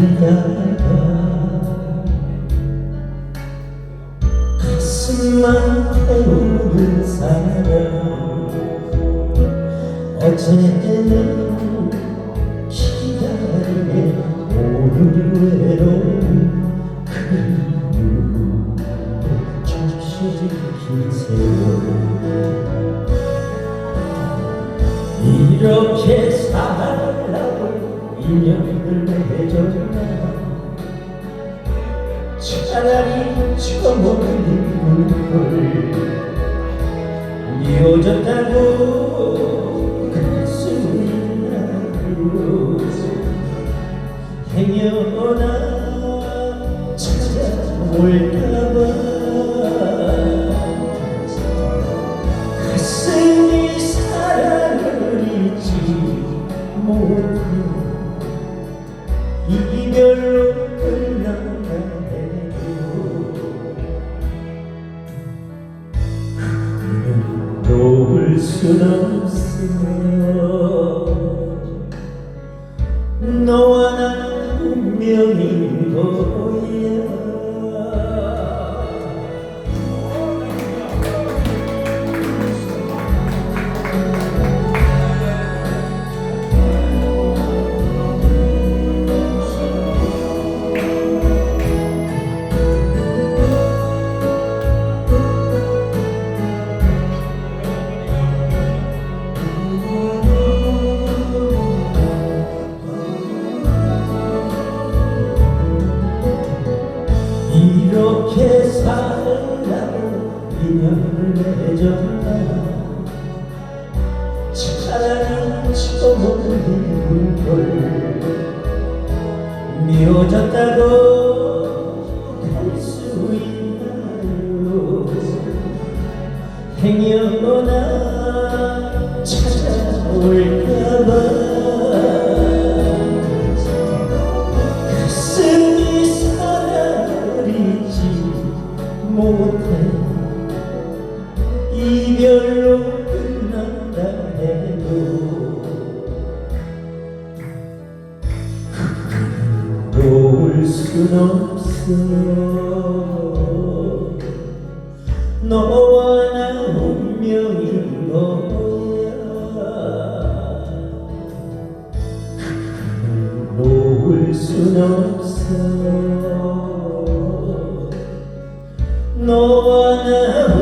기다려 가슴만 태우는 사랑 어제는 기다리에 오늘 외로운 그리움 정신이 세워 이렇게 살아온 인연을 차라리 걸 미워졌다고 그럴 수 있나요 행여나 찾아올까 없어 너와 나 운명인 거 살라고 인연을 맺었나 차라리 처먹는 걸 미워졌다고 할 수 있나요? 행여나 찾아올까봐 가슴이 잊지 못해 순 없어. 너와 나 운명인 없어 너와 나